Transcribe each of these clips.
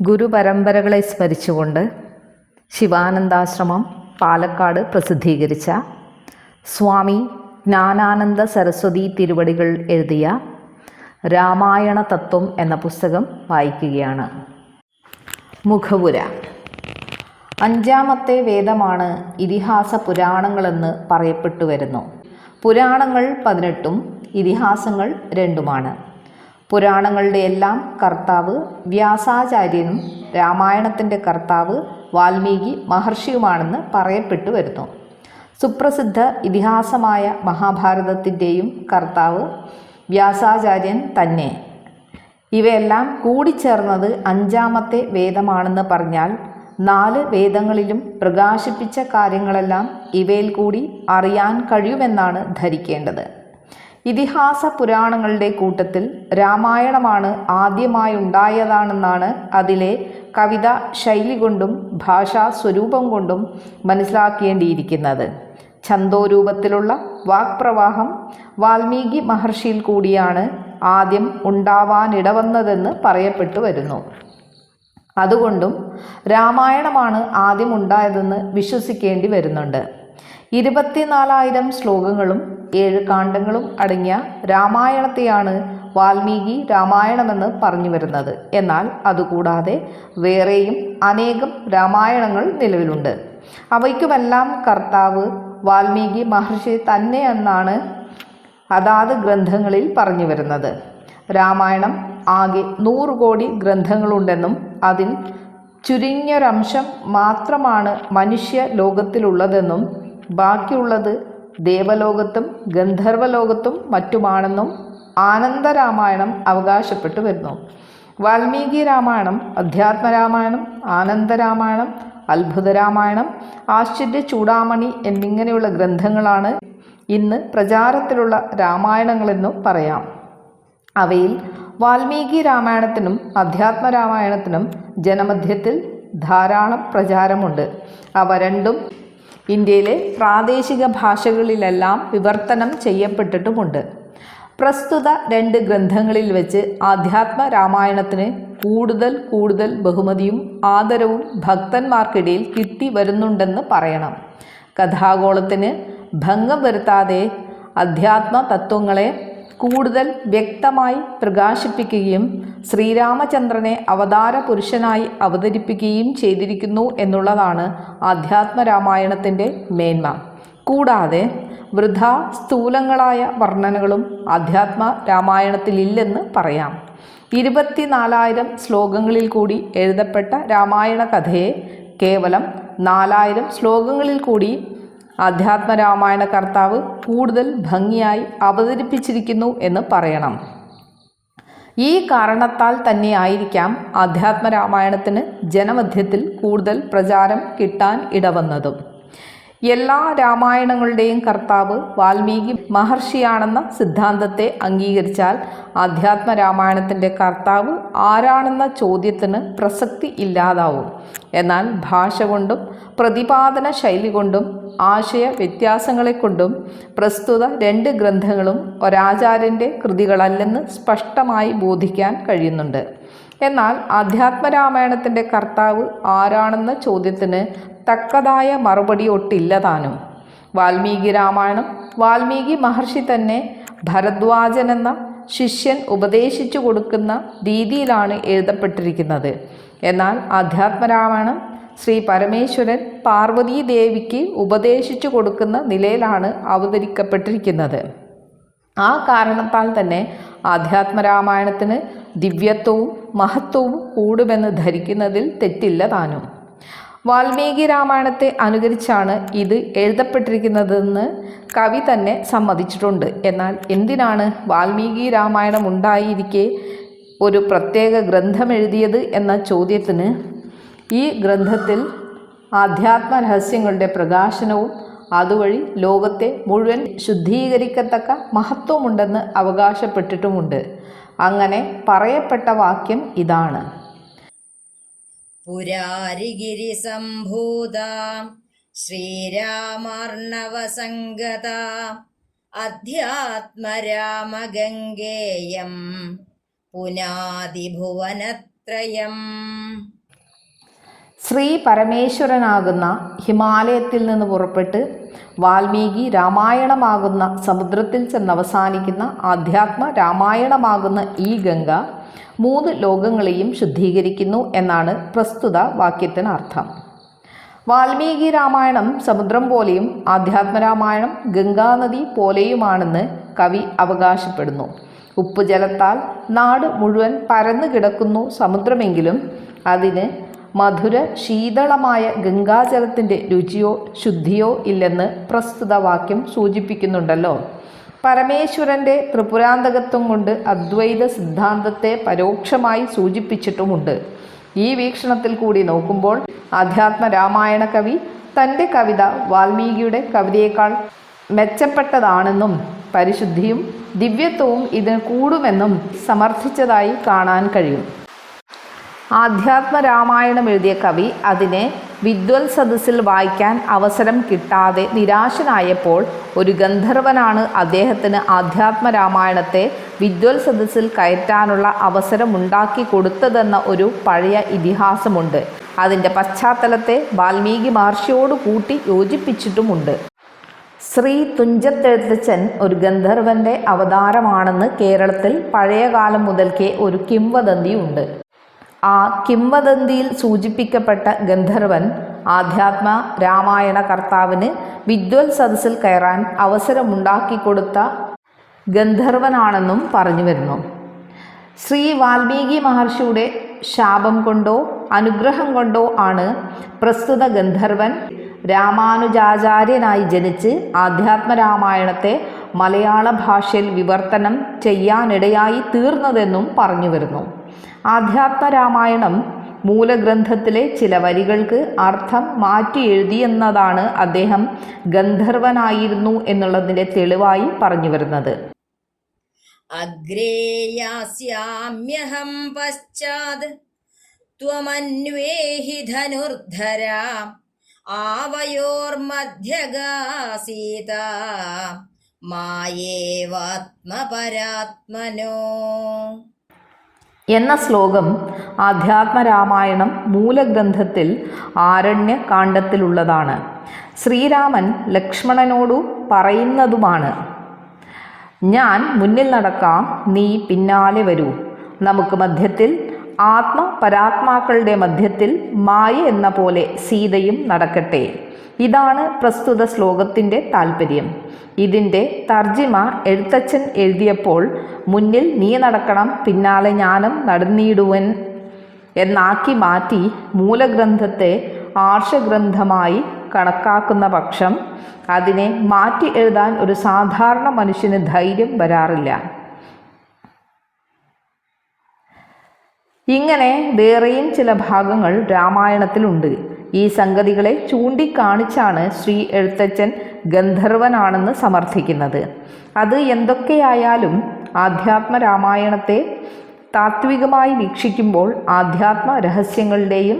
ഗുരുപരമ്പരകളെ സ്മരിച്ചുകൊണ്ട് ശിവാനന്ദാശ്രമം പാലക്കാട് പ്രസിദ്ധീകരിച്ച സ്വാമി ജ്ഞാനാനന്ദ സരസ്വതി തിരുവടികൾ എഴുതിയ രാമായണ തത്വം എന്ന പുസ്തകം വായിക്കുകയാണ്. മുഖപുര. അഞ്ചാമത്തെ വേദമാണ് ഇതിഹാസ പുരാണങ്ങളെന്ന് പറയപ്പെട്ടു വരുന്നു പുരാണങ്ങൾ പതിനെട്ടും ഇതിഹാസങ്ങൾ രണ്ടുമാണ്. പുരാണങ്ങളുടെ എല്ലാം കർത്താവ് വ്യാസാചാര്യനും രാമായണത്തിന്റെ കർത്താവ് വാൽമീകി മഹർഷിയുമാണെന്ന് പറയപ്പെട്ടു വരുന്നു. സുപ്രസിദ്ധ ഇതിഹാസമായ മഹാഭാരതത്തിന്റെയും കർത്താവ് വ്യാസാചാര്യൻ തന്നെ. ഇവയെല്ലാം കൂടിച്ചേർന്നത് അഞ്ചാമത്തെ വേദമാണെന്ന് പറഞ്ഞാൽ നാല് വേദങ്ങളിലും പ്രകാശിപ്പിച്ച കാര്യങ്ങളെല്ലാം ഇവയിൽ കൂടി അറിയാൻ കഴിയുമെന്നാണ് ധരിക്കേണ്ടത്. ഇതിഹാസ പുരാണങ്ങളുടെ കൂട്ടത്തിൽ രാമായണമാണ് ആദ്യമായുണ്ടായതാണെന്നാണ് അതിലെ കവിത ശൈലി കൊണ്ടും ഭാഷാ സ്വരൂപം കൊണ്ടും മനസ്സിലാക്കേണ്ടിയിരിക്കുന്നത്. ഛന്തോരൂപത്തിലുള്ള വാക്പ്രവാഹം വാൽമീകി മഹർഷിയിൽ കൂടിയാണ് ആദ്യം ഉണ്ടാവാനിടവന്നതെന്ന് പറയപ്പെട്ടു വരുന്നു. അതുകൊണ്ടും രാമായണമാണ് ആദ്യം ഉണ്ടായതെന്ന് വിശ്വസിക്കേണ്ടി വരുന്നുണ്ട്. ഇരുപത്തിനാലായിരം ശ്ലോകങ്ങളും ഏഴ് കാണ്ഡങ്ങളും അടങ്ങിയ രാമായണത്തെയാണ് വാൽമീകി രാമായണമെന്ന് പറഞ്ഞു വരുന്നത്. എന്നാൽ അതുകൂടാതെ വേറെയും അനേകം രാമായണങ്ങൾ നിലവിലുണ്ട്. അവയ്ക്കുമെല്ലാം കർത്താവ് വാൽമീകി മഹർഷി തന്നെ എന്നാണ് അതാത് ഗ്രന്ഥങ്ങളിൽ പറഞ്ഞു വരുന്നത്. രാമായണം ആകെ നൂറ് കോടി ഗ്രന്ഥങ്ങളുണ്ടെന്നും അതിൽ ചുരുങ്ങിയൊരംശം മാത്രമാണ് മനുഷ്യ ലോകത്തിലുള്ളതെന്നും ബാക്കിയുള്ളത് ദേവലോകത്തും ഗന്ധർവലോകത്തും മറ്റുമാണെന്നും ആനന്ദരാമായണം അവകാശപ്പെട്ടു വരുന്നു. വാൽമീകി രാമായണം അധ്യാത്മരാമായണം ആനന്ദരാമായണം അത്ഭുതരാമായണം ആശ്ചര്യ ചൂടാമണി എന്നിങ്ങനെയുള്ള ഗ്രന്ഥങ്ങളാണ് ഇന്ന് പ്രചാരത്തിലുള്ള രാമായണങ്ങളെന്നും പറയാം. അവയിൽ വാൽമീകി രാമായണത്തിനും അധ്യാത്മരാമായണത്തിനും ജനമധ്യത്തിൽ ധാരാളം പ്രചാരമുണ്ട്. അവ രണ്ടും ഇന്ത്യയിലെ പ്രാദേശിക ഭാഷകളിലെല്ലാം വിവർത്തനം ചെയ്യപ്പെട്ടിട്ടുമുണ്ട്. പ്രസ്തുത രണ്ട് ഗ്രന്ഥങ്ങളിൽ വെച്ച് ആധ്യാത്മ രാമായണത്തിന് കൂടുതൽ കൂടുതൽ ബഹുമതിയും ആദരവും ഭക്തന്മാർക്കിടയിൽ കിട്ടി വരുന്നുണ്ടെന്ന് പറയണം. കഥാഗോളത്തിന് ഭംഗം വരുത്താതെ അധ്യാത്മ തത്വങ്ങളെ കൂടുതൽ വ്യക്തമായി പ്രകാശിപ്പിക്കുകയും ശ്രീരാമചന്ദ്രനെ അവതാര പുരുഷനായി അവതരിപ്പിക്കുകയും ചെയ്തിരിക്കുന്നു എന്നുള്ളതാണ് ആധ്യാത്മരാമായണത്തിന്റെ മേന്മ. കൂടാതെ വൃഥ സ്ഥൂലങ്ങളായ വർണനകളും അധ്യാത്മ രാമായണത്തിലില്ലെന്ന് പറയാം. ഇരുപത്തിനാലായിരം ശ്ലോകങ്ങളിൽ കൂടി എഴുതപ്പെട്ട രാമായണ കഥയെ കേവലം നാലായിരം ശ്ലോകങ്ങളിൽ കൂടി അധ്യാത്മരാമായണ കർത്താവ് കൂടുതൽ ഭംഗിയായി അവതരിപ്പിച്ചിരിക്കുന്നു എന്ന് പറയണം. ഈ കാരണത്താൽ തന്നെ ആയിരിക്കാം അധ്യാത്മരാമായണത്തിന് ജനമധ്യത്തിൽ കൂടുതൽ പ്രചാരം കിട്ടാൻ ഇടവന്നതും. എല്ലാ രാമായണങ്ങളുടെയും കർത്താവ് വാൽമീകി മഹർഷിയാണെന്ന സിദ്ധാന്തത്തെ അംഗീകരിച്ചാൽ അധ്യാത്മരാമായണത്തിന്റെ കർത്താവ് ആരാണെന്ന ചോദ്യത്തിന് പ്രസക്തി ഇല്ലാതാവും. എന്നാൽ ഭാഷ കൊണ്ടും പ്രതിപാദന ശൈലി കൊണ്ടും ആശയ വ്യത്യാസങ്ങളെക്കൊണ്ടും പ്രസ്തുത രണ്ട് ഗ്രന്ഥങ്ങളും ഒരാചാര്യന്റെ കൃതികളല്ലെന്ന് സ്പഷ്ടമായി ബോധിക്കാൻ കഴിയുന്നുണ്ട്. എന്നാൽ അധ്യാത്മരാമായണത്തിന്റെ കർത്താവ് ആരാണെന്ന ചോദ്യത്തിന് തക്കതായ മറുപടി ഒട്ടില്ല താനും വാൽമീകി രാമായണം വാൽമീകി മഹർഷി തന്നെ ഭരദ്വാജൻ എന്ന ശിഷ്യൻ ഉപദേശിച്ചു കൊടുക്കുന്ന രീതിയിലാണ് എഴുതപ്പെട്ടിരിക്കുന്നത്. എന്നാൽ അധ്യാത്മരാമായണം ശ്രീ പരമേശ്വരൻ പാർവതീ ദേവിക്ക് ഉപദേശിച്ചു കൊടുക്കുന്ന നിലയിലാണ് അവതരിക്കപ്പെട്ടിരിക്കുന്നത്. ആ കാരണത്താൽ തന്നെ ആധ്യാത്മരാമായണത്തിന് ദിവ്യത്വവും മഹത്വവും കൂടുമെന്ന് ധരിക്കുന്നതിൽ തെറ്റില്ല താനും. വാൽമീകി രാമായണത്തെ അനുകരിച്ചാണ് ഇത് എഴുതപ്പെട്ടിരിക്കുന്നതെന്ന് കവി തന്നെ സമ്മതിച്ചിട്ടുണ്ട്. എന്നാൽ എന്തിനാണ് വാൽമീകി രാമായണം ഉണ്ടായിരിക്കെ ഒരു പ്രത്യേക ഗ്രന്ഥം എഴുതിയത് എന്ന ചോദ്യത്തിന് ഈ ഗ്രന്ഥത്തിൽ ആധ്യാത്മ രഹസ്യങ്ങളുടെ പ്രകാശനവും അതുവഴി ലോകത്തെ മുഴുവൻ ശുദ്ധീകരിക്കത്തക്ക മഹത്വമുണ്ടെന്ന് അവകാശപ്പെട്ടിട്ടുമുണ്ട്. അങ്ങനെ പറയപ്പെട്ട വാക്യം ഇതാണ്. പുരാരിഗിരിസംഭൂതാം ശ്രീരാമാർണവസംഗതാം അധ്യാത്മരാമഗംഗേയം പുനാതിഭുവനത്രയം ത്രയം ശ്രീ പരമേശ്വരനാകുന്ന ഹിമാലയത്തിൽ നിന്ന് പുറപ്പെട്ട് വാൽമീകി രാമായണമാകുന്ന സമുദ്രത്തിൽ ചെന്നവസാനിക്കുന്ന ആധ്യാത്മ രാമായണമാകുന്ന ഈ ഗംഗ മൂന്ന് ലോകങ്ങളെയും ശുദ്ധീകരിക്കുന്നു എന്നാണ് പ്രസ്തുത വാക്യത്തിനർത്ഥം. വാൽമീകി രാമായണം സമുദ്രം പോലെയും ആധ്യാത്മരാമായണം ഗംഗാനദി പോലെയുമാണെന്ന് കവി അവകാശപ്പെടുന്നു. ഉപ്പുജലത്താൽ നാട് മുഴുവൻ പരന്നു കിടക്കുന്നു സമുദ്രമെങ്കിലും അതിന് മധുര ശീതളമായ ഗംഗാജലത്തിന്റെ രുചിയോ ശുദ്ധിയോ ഇല്ലെന്ന് പ്രസ്തുത വാക്യം സൂചിപ്പിക്കുന്നുണ്ടല്ലോ. പരമേശ്വരന്റെ ത്രിപുരാന്തകത്വം കൊണ്ട് അദ്വൈത സിദ്ധാന്തത്തെ പരോക്ഷമായി സൂചിപ്പിച്ചിട്ടുമുണ്ട്. ഈ വീക്ഷണത്തിൽ കൂടി നോക്കുമ്പോൾ ആധ്യാത്മ രാമായണ കവി തന്റെ കവിത വാൽമീകിയുടെ കവിതയേക്കാൾ മെച്ചപ്പെട്ടതാണെന്നും പരിശുദ്ധിയും ദിവ്യത്വവും ഇതിന് കൂടുമെന്നും സമർത്ഥിച്ചതായി കാണാൻ കഴിയും. ആധ്യാത്മ രാമായണം എഴുതിയ കവി അതിനെ വിദ്വൽ സദസ്സിൽ വായിക്കാൻ അവസരം കിട്ടാതെ നിരാശനായപ്പോൾ ഒരു ഗന്ധർവനാണ് അദ്ദേഹത്തിന് ആധ്യാത്മ രാമായണത്തെ വിദ്വൽ സദസ്സിൽ കയറ്റാനുള്ള അവസരമുണ്ടാക്കി കൊടുത്തതെന്ന ഒരു പഴയ ഇതിഹാസമുണ്ട്. അതിന്റെ പശ്ചാത്തലത്തെ വാൽമീകി മഹർഷിയോട് കൂട്ടി യോജിപ്പിച്ചിട്ടുമുണ്ട്. ശ്രീ തുഞ്ചത്തെഴുത്തച്ഛൻ ഒരു ഗന്ധർവന്റെ അവതാരമാണെന്ന് കേരളത്തിൽ പഴയകാലം മുതൽക്കേ ഒരു കിംവദന്തിയുണ്ട്. ആ കിംവദന്തിയിൽ സൂചിപ്പിക്കപ്പെട്ട ഗന്ധർവൻ ആധ്യാത്മ രാമായണ കർത്താവിന് വിദ്വൽ സദസ്സിൽ കയറാൻ അവസരമുണ്ടാക്കി കൊടുത്ത ഗന്ധർവനാണെന്നും പറഞ്ഞു വരുന്നു. ശ്രീ വാൽമീകി മഹർഷിയുടെ ശാപം കൊണ്ടോ അനുഗ്രഹം കൊണ്ടോ ആണ് പ്രസ്തുത ഗന്ധർവൻ രാമാനുജാചാര്യനായി ജനിച്ച് ആധ്യാത്മ രാമായണത്തെ മലയാള ഭാഷയിൽ വിവർത്തനം ചെയ്യാനിടയായി തീർന്നതെന്നും പറഞ്ഞു വരുന്നു. ആധ്യാത്മ രാമായണം മൂലഗ്രന്ഥത്തിലെ ചില വരികൾക്ക് അർത്ഥം മാറ്റി എഴുതിയെന്നതാണ് അദ്ദേഹം ഗന്ധർവനായിരുന്നു എന്നുള്ളതിന്റെ തെളിവായി പറഞ്ഞു വരുന്നത്. അഗ്രേയാസ്യാമ്യഹം പശ്ചാത് ത്വമന്വേഹി ധനുർധര ആവയോർമധ്യഗാസീത മായേവാത്മപരാത്മനോ എന്ന ശ്ലോകം ആധ്യാത്മരാമായണം മൂലഗ്രന്ഥത്തിൽ ആരണ്യ കാണ്ഡത്തിലുള്ളതാണ് ശ്രീരാമൻ ലക്ഷ്മണനോടു പറയുന്നതുമാണ് ഞാൻ മുന്നിൽ നടക്കാം നീ പിന്നാലെ വരൂ. നമുക്ക് മധ്യത്തിൽ ആത്മ പരാത്മാക്കളുടെ മധ്യത്തിൽ മായ എന്ന പോലെ സീതയും നടക്കട്ടെ. ഇതാണ് പ്രസ്തുത ശ്ലോകത്തിന്റെ താല്പര്യം ഇതിന്റെ തർജിമ എഴുത്തച്ഛൻ എഴുതിയപ്പോൾ മുന്നിൽ നീ നടക്കണം പിന്നാലെ ഞാനും നടന്നിടുവൻ എന്നാക്കി മാറ്റി മൂലഗ്രന്ഥത്തെ ആർഷഗ്രന്ഥമായി കണക്കാക്കുന്ന പക്ഷം അതിനെ മാറ്റി എഴുതാൻ ഒരു സാധാരണ മനുഷ്യന് ധൈര്യം വരാറില്ല. ഇങ്ങനെ വേറെയും ചില ഭാഗങ്ങൾ രാമായണത്തിലുണ്ട്. ഈ സംഗതികളെ ചൂണ്ടിക്കാണിച്ചാണ് ശ്രീ എഴുത്തച്ഛൻ ഗന്ധർവനാണെന്ന് സമർത്ഥിക്കുന്നത്. അത് എന്തൊക്കെയായാലും ആധ്യാത്മ രാമായണത്തെ താത്വികമായി വീക്ഷിക്കുമ്പോൾ ആധ്യാത്മ രഹസ്യങ്ങളുടെയും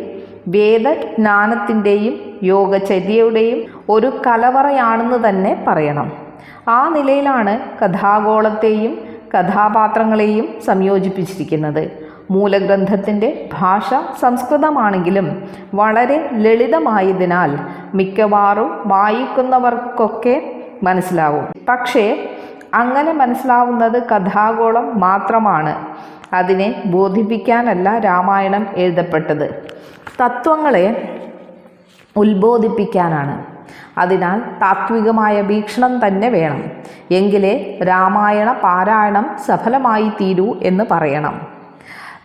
വേദജ്ഞാനത്തിന്റെയും യോഗചര്യയുടെയും ഒരു കലവറയാണെന്ന് തന്നെ പറയണം. ആ നിലയിലാണ് കഥാഗോളത്തെയും കഥാപാത്രങ്ങളെയും സംയോജിപ്പിച്ചിരിക്കുന്നത്. മൂലഗ്രന്ഥത്തിന്റെ ഭാഷ സംസ്കൃതമാണെങ്കിലും വളരെ ലളിതമായതിനാൽ മിക്കവാറും വായിക്കുന്നവർക്കൊക്കെ മനസ്സിലാവും. പക്ഷേ അങ്ങനെ മനസ്സിലാവുന്നത് കഥാഗോളം മാത്രമാണ്. അതിനെ ബോധിപ്പിക്കാനല്ല രാമായണം എഴുതപ്പെട്ടത്. തത്വങ്ങളെ ഉത്ബോധിപ്പിക്കാനാണ്. അതിനാൽ താത്വികമായ വീക്ഷണം തന്നെ വേണം. എങ്കിലേ രാമായണ പാരായണം സഫലമായി തീരൂ എന്ന് പറയണം.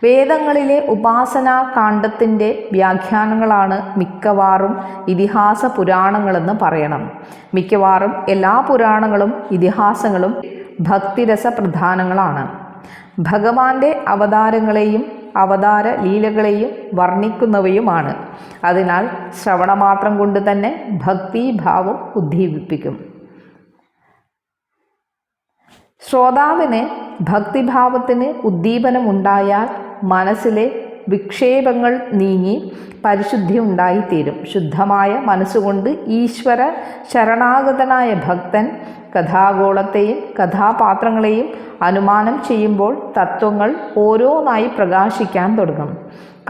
വേദങ്ങളിലെ ഉപാസനാ കാണ്ഡത്തിന്റെ വ്യാഖ്യാനങ്ങളാണ് മിക്കവാറും ഇതിഹാസ പുരാണങ്ങളെന്ന് പറയണം. മിക്കവാറും എല്ലാ പുരാണങ്ങളും ഇതിഹാസങ്ങളും ഭക്തിരസ പ്രധാനങ്ങളാണ് ഭഗവാന്റെ അവതാരങ്ങളെയും അവതാര ലീലകളെയും വർണിക്കുന്നവയുമാണ്. അതിനാൽ ശ്രവണമാത്രം കൊണ്ട് തന്നെ ഭക്തിഭാവം ഉദ്ദീപിപ്പിക്കും. ശ്രോതാവിന് ഭക്തിഭാവത്തിന് ഉദ്ദീപനമുണ്ടായാൽ മനസ്സിലെ വിക്ഷേപങ്ങൾ നീങ്ങി പരിശുദ്ധി ഉണ്ടായിത്തീരും. ശുദ്ധമായ മനസ്സുകൊണ്ട് ഈശ്വര ശരണാഗതനായ ഭക്തൻ കഥാഗോളത്തെയും കഥാപാത്രങ്ങളെയും അനുമാനം ചെയ്യുമ്പോൾ തത്വങ്ങൾ ഓരോന്നായി പ്രകാശിക്കാൻ തുടങ്ങും.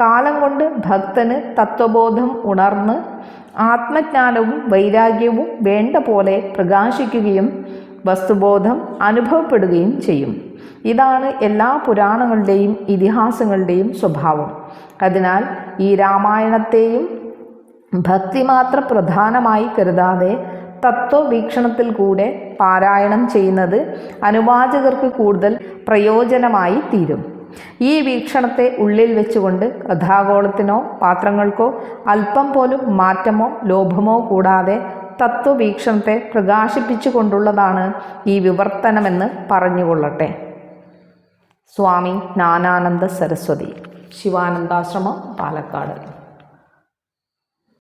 കാലം കൊണ്ട് ഭക്തന് തത്വബോധം ഉണർന്ന് ആത്മജ്ഞാനവും വൈരാഗ്യവും വേണ്ട പോലെ പ്രകാശിക്കുകയും വസ്തുബോധം അനുഭവപ്പെടുകയും ചെയ്യും. ഇതാണ് എല്ലാ പുരാണങ്ങളുടെയും ഇതിഹാസങ്ങളുടെയും സ്വഭാവം. അതിനാൽ ഈ രാമായണത്തെയും ഭക്തി മാത്രം പ്രധാനമായി കരുതാതെ തത്വവീക്ഷണത്തിൽ കൂടെ പാരായണം ചെയ്യുന്നത് അനുവാചകർക്ക് കൂടുതൽ പ്രയോജനമായി തീരും. ഈ വീക്ഷണത്തെ ഉള്ളിൽ വെച്ചുകൊണ്ട് കഥാഗോളത്തിനോ പാത്രങ്ങൾക്കോ അല്പം പോലും മാറ്റമോ ലോഭമോ കൂടാതെ തത്വവീക്ഷണത്തെ പ്രകാശിപ്പിച്ചുകൊണ്ടുള്ളതാണ് ഈ വിവർത്തനമെന്ന് പറഞ്ഞുകൊള്ളട്ടെ. സ്വാമി ജ്ഞാനാനന്ദ സരസ്വതി ശിവാനന്ദാശ്രമം പാലക്കാട്